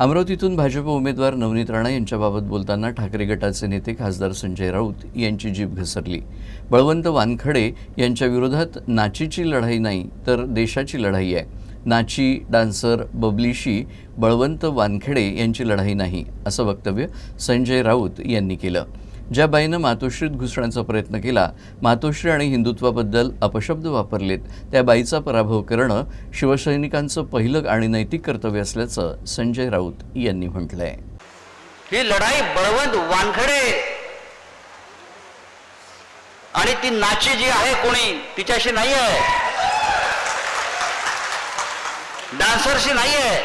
अमरावतीतून भाजप उमेदवार नवनीत राणा यांच्याबाबत बोलताना ठाकरे गटाचे नेते खासदार संजय राऊत यांची जीभ घसरली. बळवंत वानखडे यांच्या विरोधात नाचीची लढाई नाही तर देशाची लढाई आहे. नाची डान्सर बबलीशी बळवंत वानखेडे यांची लढाई नाही असं वक्तव्य संजय राऊत यांनी केलं. ज्या बाईनं मातोश्रीत घुसण्याचा प्रयत्न केला मातोश्री आणि हिंदुत्वाबद्दल अपशब्द वापरलेत त्या बाईचा पराभव करणं शिवसैनिकांचं पहिलं आणि नैतिक कर्तव्य असल्याचं संजय राऊत यांनी म्हटलंय. ही लढाई बळवंत वानखडे आणि ती नाची जी आहे कोणी तिच्याशी नाही आहे डान्सरशी नाही आहे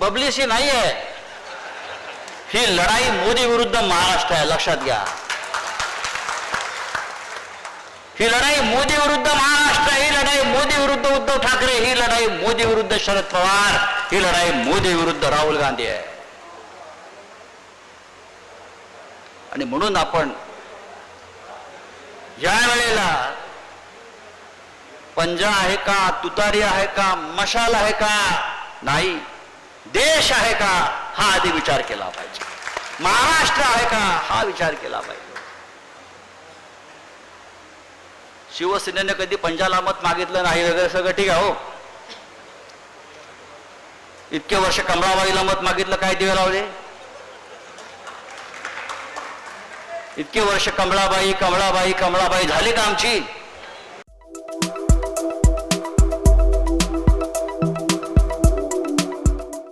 बबलीशी नाही आहे ही लढाई मोदी विरुद्ध महाराष्ट्र आहे लक्षात घ्या. ही लढाई मोदी विरुद्ध महाराष्ट्र ही लढाई मोदी विरुद्ध उद्धव ठाकरे ही लढाई मोदी विरुद्ध शरद पवार ही लढाई मोदी विरुद्ध राहुल गांधी आहे. आणि म्हणून आपण या वेळेला पंजा आहे का तुतारी आहे का मशाल आहे का नाही देश आहे का हा आधी विचार केला पाहिजे. महाराष्ट्र आहे का? हा विचार केला पाहिजे. शिवसेनेने कधी पंजाला मत मागितलं नाही वगैरे सगळं ठीक आहे हो. इतके वर्ष कमळाबाईला मत मागितलं काय दिवे लावले? इतके वर्ष कमळाबाई कमळाबाई कमळाबाई झाली का आमची?